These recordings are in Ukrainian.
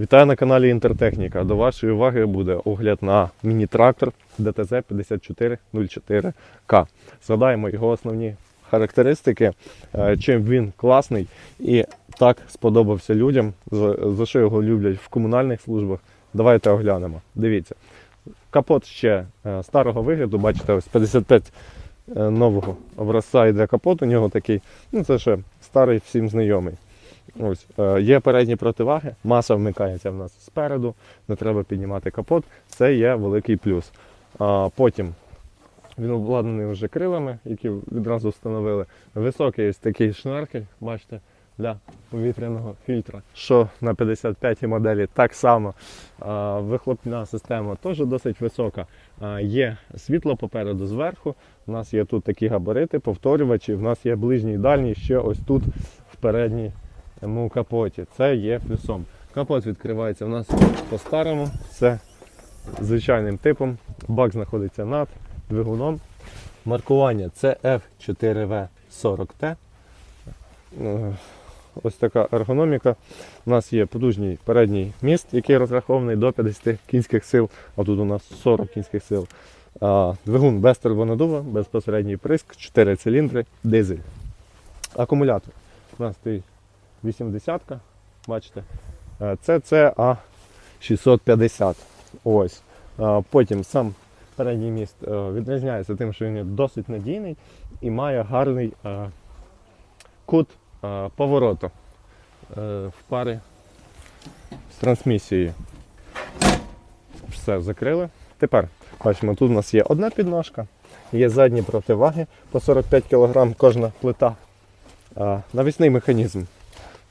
Вітаю на каналі Інтертехніка. До вашої уваги буде огляд на міні-трактор ДТЗ 5404К. Згадаємо його основні характеристики, е, чим він класний і так сподобався людям, за, за що його люблять в комунальних службах. Давайте оглянемо. Дивіться. Капот ще е, старого вигляду, бачите, ось 55 е, нового образця йде капот. У нього такий, ну це ще старий всім знайомий. Ось, е, є передні противаги, маса вмикається в нас спереду, не треба піднімати капот. Це є великий плюс. Потім він обладнаний вже крилами, які відразу встановили. Високий ось такий шнаркель, бачите, для повітряного фільтра. Що на 55-й моделі так само. Вихлопна система теж досить висока. Є світло попереду зверху. У нас є тут такі габарити, повторювачі. У нас є ближній і дальній ще ось тут в передній у капоті. Це є плюсом. Капот відкривається у нас по-старому, це звичайним типом. Бак знаходиться над двигуном. Маркування це F4V40T. Е, Ось така ергономіка. У нас є потужний передній міст, який розрахований до 50 кінських сил, а тут у нас 40 кінських сил. Двигун без турбонадува, безпосередній приск, 4 циліндри, дизель. Акумулятор. У нас 80-ка, бачите, Е, це CA 650. Ось. Е, Потім сам передній міст е, відрізняється тим, що він досить надійний і має гарний кут повороту в парі з трансмісією. Все, закрили. Тепер бачимо, тут у нас є одна підножка, є задні противаги по 45 кг кожна плита. Навісний механізм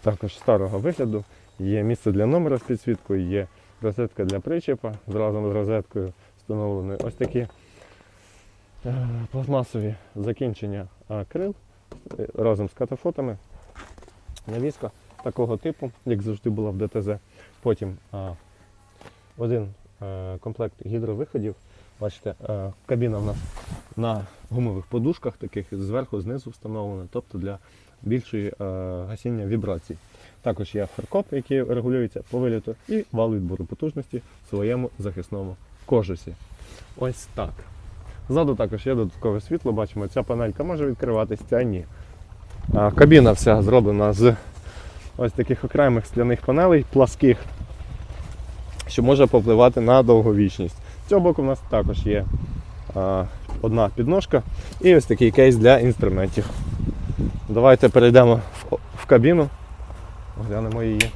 також старого вигляду. Є місце для номера з підсвіткою, є розетка для причепа разом з розеткою встановленою. Ось такі е, пластмасові закінчення крил е, разом з катафотами. Навіска такого типу, як завжди була в ДТЗ. Потім один е, комплект гідровиходів. Бачите, кабіна в нас на гумових подушках, таких зверху, знизу встановлена, тобто для більшої е, гасіння вібрацій. Також є фаркоп, який регулюється по виліту, і вал відбору потужності в своєму захисному кожусі. Ось так. Ззаду також є додаткове світло, бачимо, ця панелька може відкриватися, ця ні. А, Кабіна вся зроблена з ось таких окремих скляних панелей, пласких, що може попливати на довговічність. З цього боку в нас також є а, одна підножка і ось такий кейс для інструментів. Давайте перейдемо в, кабіну, оглянемо її.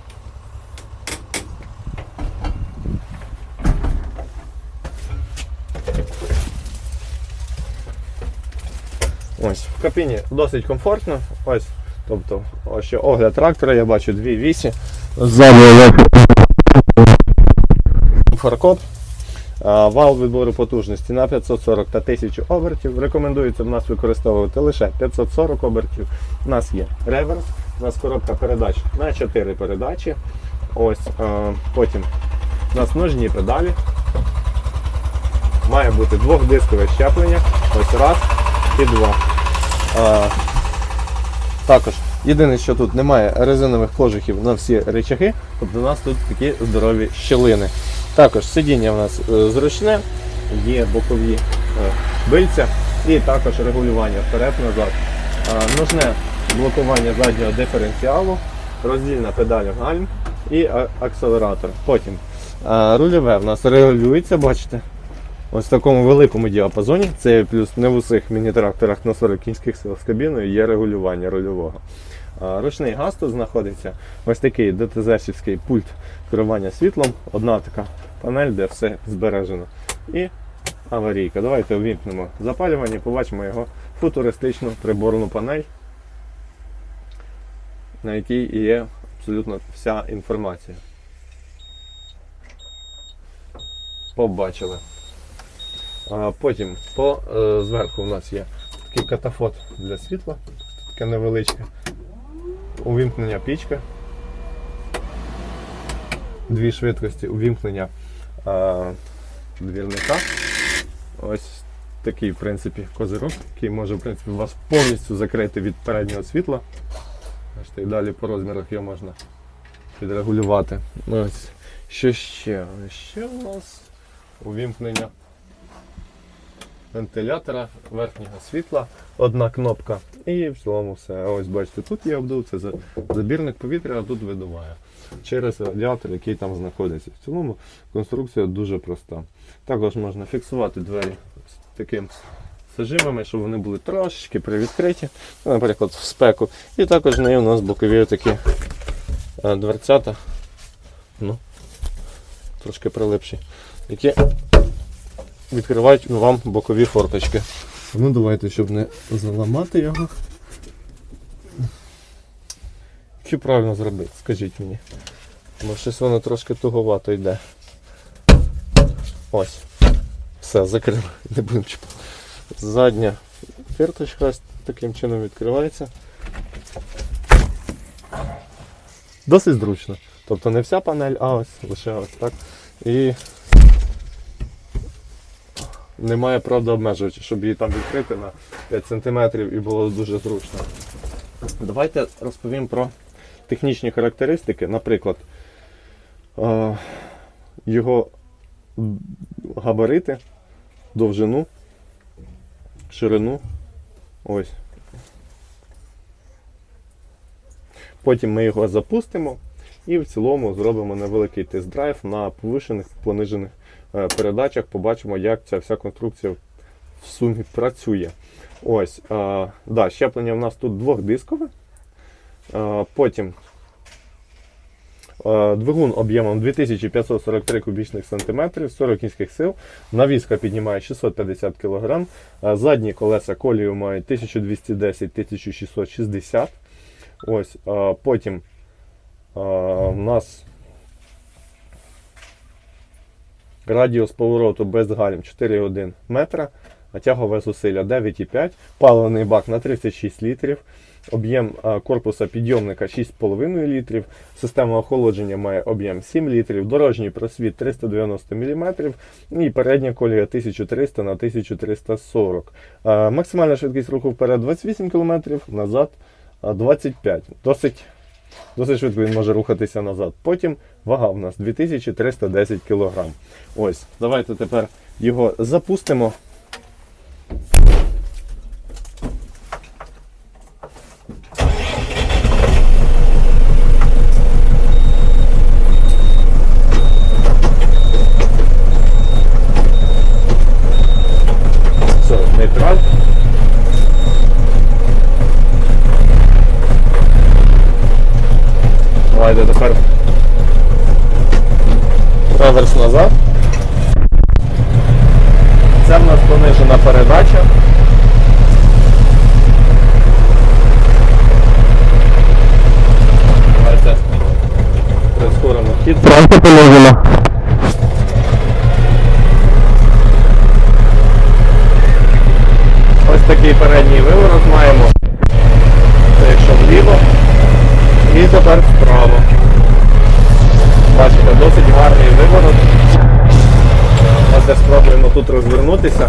Ось, в кабіні досить комфортно. Ось, тобто, ось ще огляд трактора, я бачу дві вісі. Ззаду фаркоп. Вал відбору потужності на 540 та 1000 обертів. Рекомендується в нас використовувати лише 540 обертів. У нас є реверс, у нас коробка передач на 4 передачі. Ось, потім у нас ножні педалі. Має бути двохдискове щеплення. Ось раз і два. Також єдине, що тут немає резинових кожухів на всі речаги, тобто у нас тут такі здорові щілини. Також сидіння у нас е, зручне, є бокові е, бильця і також регулювання вперед-назад. Е, Ножне блокування заднього диференціалу, роздільна педаль гальм і акселератор. Потім рульове в нас регулюється, бачите, ось в такому великому діапазоні. Це плюс не в усіх міні-тракторах на 40 кінських сил з кабіною є регулювання рульового. Ручний газ тут знаходиться. Ось такий ДТЗ-шівський пульт керування світлом. Одна така панель, де все збережено. І аварійка. Давайте увімкнемо запалювання, побачимо його футуристичну приборну панель, на якій є абсолютно вся інформація. Побачили. А потім по, е, зверху у нас є такий катафот для світла, таке невеличке. Увімкнення пічка. Дві швидкості увімкнення е, двірника. Ось такий, в принципі, козирок, який може в принципі, вас повністю закрити від переднього світла. І далі по розмірах його можна підрегулювати. Ось. Що ще? Ще у нас увімкнення вентилятора верхнього світла, одна кнопка. І в цілому все. Ось бачите, тут є обдув, це забірник повітря, а тут видуває. Через радіатор, який там знаходиться. В цілому конструкція дуже проста. Також можна фіксувати двері з таким зажимами, щоб вони були трошечки привідкриті, наприклад, в спеку. І також в неї у нас бокові такі е, дверцята, ну, трошки прилипші, які відкривають вам бокові форточки. Ну давайте, щоб не заламати його. Що правильно зробити, скажіть мені. Бо щось воно трошки туговато йде. Ось. Все, закрили, не будемо чіпати. Задня фірточка таким чином відкривається. Досить зручно. Тобто не вся панель, а ось лише ось так. І немає правда обмежувача, щоб її там відкрити на 5 см і було дуже зручно. Давайте розповім про технічні характеристики. Наприклад, е, його габарити, довжину, ширину. Ось. Потім ми його запустимо і в цілому зробимо невеликий тест-драйв на повишених понижених е, передачах. Побачимо, як ця вся конструкція в сумі працює. Ось, е, да, щеплення в нас тут двохдискове. Е, потім е, двигун об'ємом 2543 кубічних сантиметрів, 40 кінських сил. Навіска піднімає 650 кг. Е, задні колеса колію мають 1210-1660. Ось, е, потім у нас радіус повороту без гальм 4,1 метра, а тягове зусилля 9,5, паливний бак на 36 літрів, об'єм корпуса підйомника 6,5 літрів, система охолодження має об'єм 7 літрів, дорожній просвіт 390 мм і передня колія 1300 на 1340 Е, Максимальна швидкість руху вперед 28 км, назад а, 25. Досить, досить швидко він може рухатися назад. Потім вага в нас 2310 кг. Ось, давайте тепер його запустимо. Все, нейтраль. Давайте тепер реверс назад. Це в нас понижена передача. Давайте Франко понижено. Ось такий передній виворот маємо. Це якщо вліво. І тепер вправо. Бачите, досить гарний виворот. Давайте спробуємо тут розвернутися.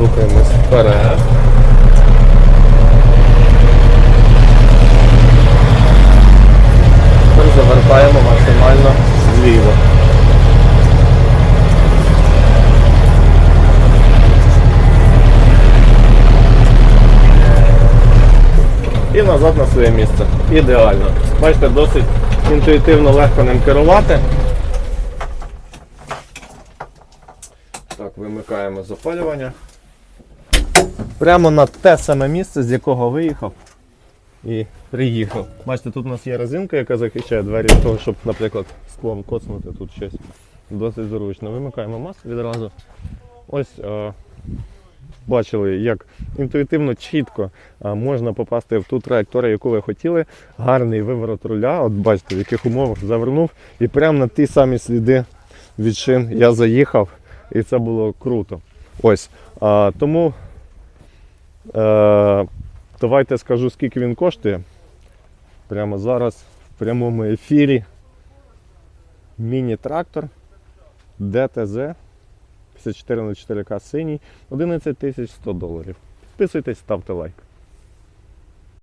Рухаємось вперед. Тепер завертаємо максимально вліво. І назад на своє місце. Ідеально. Бачите, досить інтуїтивно легко ним керувати. Так, вимикаємо запалювання. Прямо на те саме місце, з якого виїхав і приїхав. Бачите, тут у нас є резинка, яка захищає двері від того, щоб, наприклад, склом коцнути тут щось. Досить зручно. Вимикаємо маску відразу. Ось е, бачили, як інтуїтивно, чітко можна попасти в ту траєкторію, яку ви хотіли. Гарний виворот руля. От бачите, в яких умовах завернув. І прямо на ті самі сліди від шин я заїхав, і це було круто. Ось. А, тому е, давайте скажу, скільки він коштує. Прямо зараз в прямому ефірі. Міні-трактор ДТЗ 54 на 4К синій 11 100 доларів. Підписуйтесь, ставте лайк.